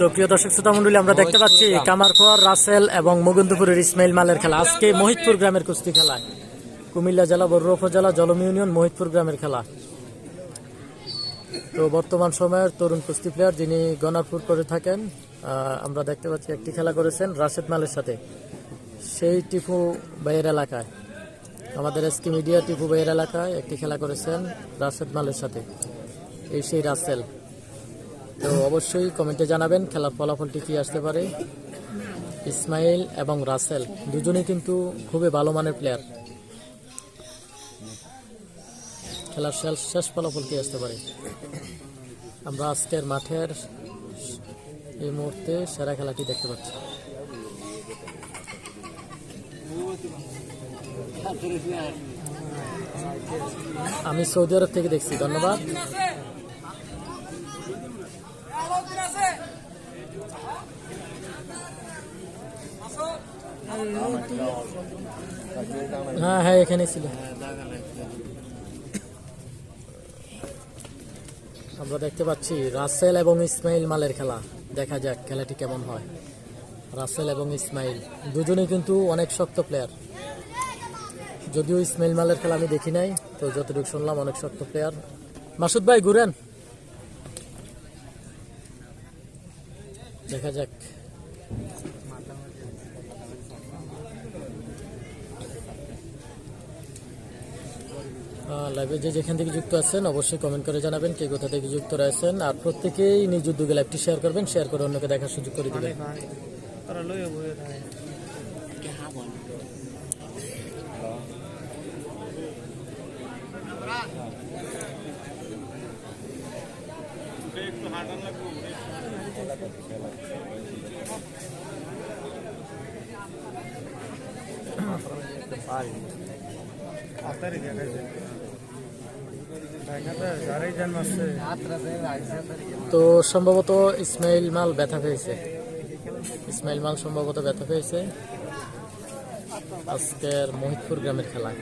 তো প্রিয় দর্শক শ্রোতা মন্ডলী আমরা দেখতে পাচ্ছি কামারখোয়ার রাসেল এবং মুকুন্দপুরের ইসমাইল মালের খেলা। আজকে মহিতপুর গ্রামের কুস্তি খেলায় কুমিল্লা জেলা বড়ুয়া উপজেলা জলম ইউনিয়ন মহিতপুর গ্রামের খেলা। তো বর্তমান সময়ের তরুণ কুস্তি প্লেয়ার যিনি গনারপুর করে থাকেন আমরা দেখতে পাচ্ছি একটি খেলা করেছেন রাশেদ মালের সাথে। সেই টিপু ভাইয়ের এলাকায়। আমাদের এসকি মিডিয়া টিপু ভাইয়ের এলাকায় একটি খেলা করেছেন রাশেদ মালের সাথে। এই সেই রাসেল। তো অবশ্যই কমেন্টে জানাবেন খেলার ফলাফলটি কি আসতে পারে। ইসমাইল এবং রাসেল দুজনেই কিন্তু খুবই ভালো মানের প্লেয়ার খেলার শেষ শেষ ফলাফল কি আসতে পারে? আমরা আজকের মাঠের এই মুহূর্তে সেরা খেলাটি দেখতে পাচ্ছি। আমি সৌদি আরব থেকে দেখছি, ধন্যবাদ। হ্যাঁ হ্যাঁ এখানে ছিল। আমরা দেখতে পাচ্ছি রাসেল এবং ইসমাইল মালের খেলা। দেখা যাক খেলাটি কেমন হয়। রাসেল এবং ইসমাইল, দুজনেই কিন্তু অনেক শক্ত প্লেয়ার যদিও ইসমাইল মালের খেলা আমি দেখি নাই, তো যতটুকু শুনলাম অনেক শক্ত প্লেয়ার মাসুদ ভাই, ঘুরেন। দেখা যাক। লাইভে যে যেখান থেকে যুক্ত আছেন অবশ্যই কমেন্ট করে জানাবেন কে কোথা থেকে যুক্ত রয়েছেন আর প্রত্যেকেই নিজ উদ্যোগে লাইভটি শেয়ার করবেন শেয়ার করে অন্যকে দেখার সুযোগ করে দিবেন তারা লইয়া তো সম্ভবত ইসমাইল মাল ব্যথা পেয়েছে। ইসমাইল মাল সম্ভবত ব্যথা পেয়েছে। আজকের মহিতপুর গ্রামের খেলায়